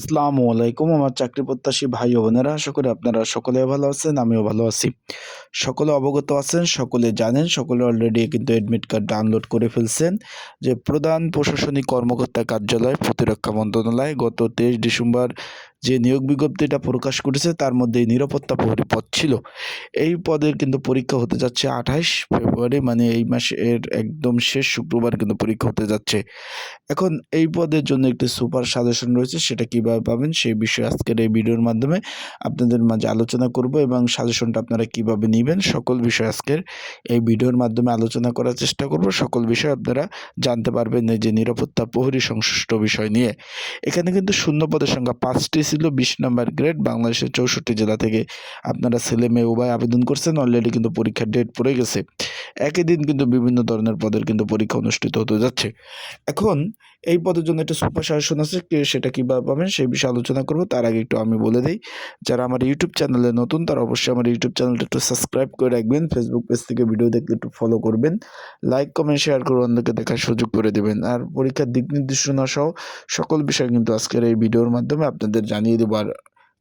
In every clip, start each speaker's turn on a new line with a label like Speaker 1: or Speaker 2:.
Speaker 1: আসসালামু আলাইকুম, আমার চাকরি প্রত্যাশী ভাই ও বোনেরা। আশা করি আপনারা সকলে ভালো আছেন, আমিও ভালো আছি। সকলে অবগত আছেন, সকলে জানেন, সকলে অলরেডি কিন্তু অ্যাডমিট কার্ড ডাউনলোড করে ফেলছেন যে প্রধান প্রশাসনিক কর্মকর্তা কার্যালয় প্রতিরক্ষা মন্ত্রণালয় গত তেইশ ডিসেম্বর যে নিয়োগ বিজ্ঞপ্তিটা প্রকাশ করেছে তার মধ্যে এই নিরাপত্তা প্রহরী পদ ছিল। এই পদের কিন্তু পরীক্ষা হতে যাচ্ছে আঠাশ ফেব্রুয়ারি মানে এই মাসের একদম শেষ শুক্রবার কিন্তু পরীক্ষা হতে যাচ্ছে। এখন এই পদের জন্য একটি সুপার সাজেশন রয়েছে, সেটা কীভাবে পাবেন সেই বিষয়ে আজকের এই ভিডিওর মাধ্যমে আপনাদের মাঝে আলোচনা করব এবং সাজেশনটা আপনারা কীভাবে নেবেন সকল বিষয় আজকের এই ভিডিওর মাধ্যমে আলোচনা করার চেষ্টা করব। সকল বিষয় আপনারা জানতে পারবেন যে নিরাপত্তা প্রহরী সংশ্লিষ্ট বিষয় নিয়ে। এখানে কিন্তু শূন্য পদের সংখ্যা পাঁচটি ছিল বিশ নম্বর গ্রেড বাংলাদেশের চৌষট্টি জেলা থেকে আপনারা ছেলে মেয়ে উভয় আবেদন করছেন অলরেডি কিন্তু পরীক্ষার ডেট পড়ে গেছে। একই দিন কিন্তু বিভিন্ন ধরনের পদের কিন্তু পরীক্ষা অনুষ্ঠিত হতে যাচ্ছে। এখন এই পদের জন্য একটা সুপার শাসন আছে সেটা কীভাবে পাবেন সেই বিষয়ে আলোচনা করব। তার আগে একটু আমি বলে দিই, যারা আমার ইউটিউব চ্যানেলে নতুন, তারা অবশ্যই আমার ইউটিউব চ্যানেলটা একটু সাবস্ক্রাইব করে রাখবেন। ফেসবুক পেজ থেকে ভিডিও দেখলে একটু ফলো করবেন। লাইক কমেন্ট শেয়ার করে অন্যকে দেখার সুযোগ করে দেবেন। আর পরীক্ষার দিক নির্দেশনা সহ সকল বিষয় কিন্তু আজকের এই ভিডিওর মাধ্যমে আপনাদের জানিয়ে দেবো। আর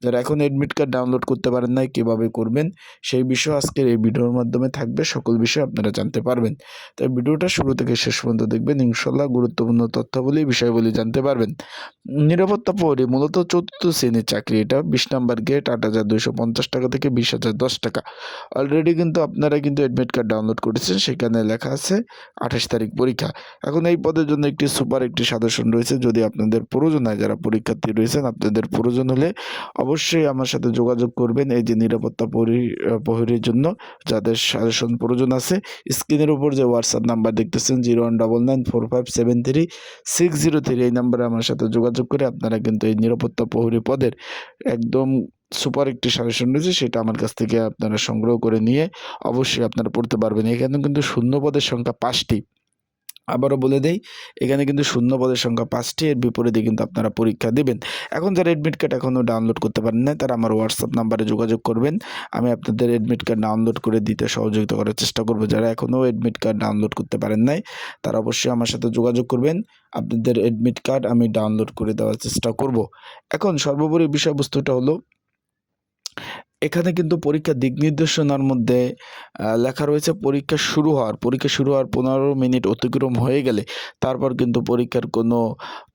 Speaker 1: যারা এখন অ্যাডমিট কার্ড ডাউনলোড করতে পারেন নাই, কীভাবে করবেন, সেই বিষয় আজকের এই ভিডিওর মাধ্যমে থাকবে। সকল বিষয় আপনারা জানতে পারবেন। তাই ভিডিওটা শুরু থেকে শেষ পর্যন্ত দেখবেন। ইনশাল্লাহ গুরুত্বপূর্ণ তথ্যাবলী বিষয়গুলি জানতে পারবেন। নিরাপত্তা প্রহরী মূলত চতুর্থ শ্রেণির চাকরি এটা। বিশ নাম্বার গেট আট হাজার দুইশো পঞ্চাশ টাকা থেকে বিশ হাজার দশ টাকা। অলরেডি কিন্তু আপনারা কিন্তু অ্যাডমিট কার্ড ডাউনলোড করেছেন। সেখানে লেখা আছে আঠাশ তারিখ পরীক্ষা। এখন এই পদের জন্য একটি সুপার একটি সাজেশন রয়েছে। যদি আপনাদের প্রয়োজন হয়, যারা পরীক্ষার্থী রয়েছেন, আপনাদের প্রয়োজন হলে অবশ্যই আমার সাথে যোগাযোগ করবেন এই যে নিরাপত্তা পরি প্রহরীর জন্য, যাদের সাজেশন প্রয়োজন আছে। স্ক্রিনের উপর যে হোয়াটসঅ্যাপ নাম্বার দেখতেছেন zero one double nine four five seven three six zero three এই নাম্বারে আমার সাথে যোগাযোগ করে আপনারা কিন্তু এই নিরাপত্তা প্রহরী পদের একদম সুপার একটি সাজেশন রয়েছে, সেটা আমার কাছ থেকে আপনারা সংগ্রহ করে নিয়ে অবশ্যই আপনারা পড়তে পারবেন। এখানে কিন্তু শূন্য পদের সংখ্যা পাঁচটি। আবারও বলে দেই, এখানে কিন্তু শূন্য পদের সংখ্যা পাঁচটি, এর বিপরীতে কিন্তু আপনারা পরীক্ষা দেবেন। এখন যারা অ্যাডমিট কার্ড এখনও ডাউনলোড করতে পারেন না তারা আমার হোয়াটসঅ্যাপ নাম্বারে যোগাযোগ করবেন। আমি আপনাদের অ্যাডমিট কার্ড ডাউনলোড করে দিতে সহযোগিতা করার চেষ্টা করব। যারা এখনও অ্যাডমিট কার্ড ডাউনলোড করতে পারেন নাই, তারা অবশ্যই আমার সাথে যোগাযোগ করবেন। আপনাদের অ্যাডমিট কার্ড আমি ডাউনলোড করে দেওয়ার চেষ্টা করব। এখন সর্বোপরি বিষয়বস্তুটা হলো এখানে কিন্তু পরীক্ষার দিক নির্দেশনার মধ্যে লেখা রয়েছে পরীক্ষা শুরু হওয়ার, পরীক্ষা শুরু হওয়ার পনেরো মিনিট অতিক্রম হয়ে গেলে তারপর কিন্তু পরীক্ষার কোনো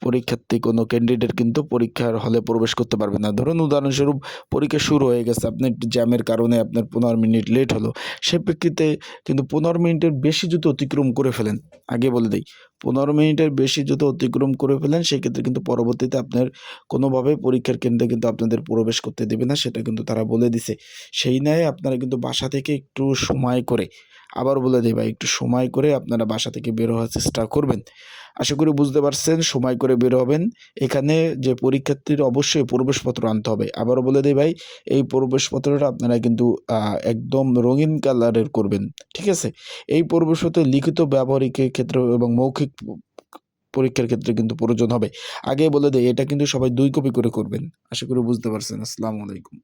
Speaker 1: পরীক্ষার্থী, কোনো ক্যান্ডিডেট কিন্তু পরীক্ষার হলে প্রবেশ করতে পারবে না। ধরুন উদাহরণস্বরূপ পরীক্ষা শুরু হয়ে গেছে, আপনি জ্যামের কারণে আপনার পনেরো মিনিট লেট হলো। সে প্রেক্ষিতে কিন্তু পনেরো মিনিটের বেশি যদি অতিক্রম করে ফেলেন, আগে বলে দিই পনেরো মিনিটের বেশি যদি অতিক্রম করে ফেলেন, সেক্ষেত্রে কিন্তু পরবর্তীতে আপনার কোনোভাবেই পরীক্ষার কেন্দ্রে কিন্তু আপনাদের প্রবেশ করতে দেবে না, সেটা কিন্তু তারা বলে দিছে। সেই ন্যায় আপনারা কিন্তু বাসা থেকে একটু সময় করে আবার বলে দিই, ভাই, একটু সময় করে আপনারা বাসা থেকে বের হওয়ার চেষ্টা করবেন। আশা করি বুঝতে পারছেন, সময় করে বের হবেন। এখানে যে পরীক্ষার্থীর অবশ্যই প্রবেশপত্র আনতে হবে। আবারও বলে দিই, ভাই, এই প্রবেশপত্রটা আপনারা কিন্তু একদম রঙিন কালারের করবেন। ঠিক আছে? এই প্রবেশপত্র লিখিত ব্যবহারিকের ক্ষেত্রে এবং মৌখিক পরীক্ষার ক্ষেত্রে কিন্তু প্রয়োজন হবে। আগে বলে দেয় এটা কিন্তু সবাই দুই কপি করে করবেন। আশা করি বুঝতে পারছেন। আসসালামু আলাইকুম।